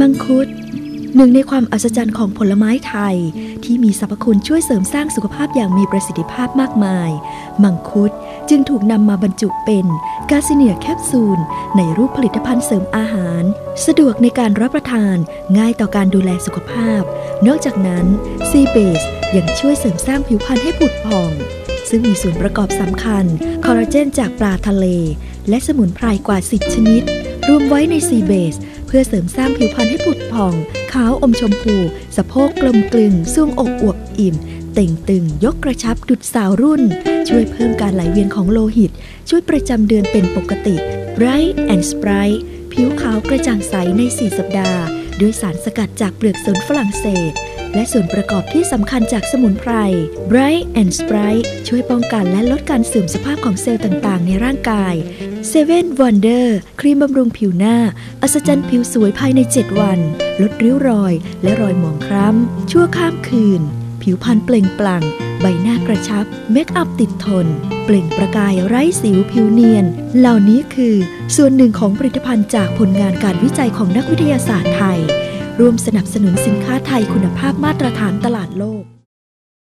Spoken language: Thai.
มังคุด หนึ่งในความอัศจรรย์ของผลไม้ไทย ที่มีสรรพคุณช่วยเสริมสร้างสุขภาพอย่างมีประสิทธิภาพมากมาย มังคุดจึงถูกนำมาบรรจุเป็นกาซิเนียแคปซูล ในรูปผลิตภัณฑ์เสริมอาหาร สะดวกในการรับประทานง่ายต่อการดูแลสุขภาพ นอกจากนั้นซีเบสยังช่วยเสริมสร้างผิวพรรณให้ผุดผ่อง ซึ่งมีส่วนประกอบสำคัญ คอลลาเจนจากปลาทะเล และสมุนไพรกว่า 10 ชนิด รวมไว้ในซีเบส พื่อเสริมสร้างผิวพรรณให้ผุดผ่อง ขาวอมชมพู สะโพกกลมกลึงซ่วงอกอวบอิ่ม เต่งตึง ยกกระชับดุดสาวรุ่น ช่วยเพิ่มการไหลเวียนของโลหิต ช่วยประจำเดือนเป็นปกติ Bright and Sprite ผิวขาวกระจ่างใสใน 4 สัปดาห์ ด้วยสารสกัดจากเปลือกสนฝรั่งเศส และส่วนประกอบที่สำคัญจากสมุนไพร Bright and Sprite ช่วยป้องกันและลดการเสื่อมสภาพของเซลล์ต่างๆ ในร่างกาย Seven Wonder ครีมบำรุงผิวหน้า อัศจรรย์ผิวสวยภายใน 7 วัน ลดริ้วรอย และรอยหมองคล้ำ ชั่วข้ามคืน ผิวพรรณเปล่งปลั่ง ใบหน้ากระชับ เมคอัพติดทน เปล่งประกายไร้สิวผิวเนียน เหล่านี้คือ ส่วนหนึ่งของผลิตภัณฑ์จากผลงานการวิจัยของนักวิทยาศาสตร์ไทย ร่วมสนับสนุนสินค้าไทยคุณภาพมาตรฐานตลาดโลก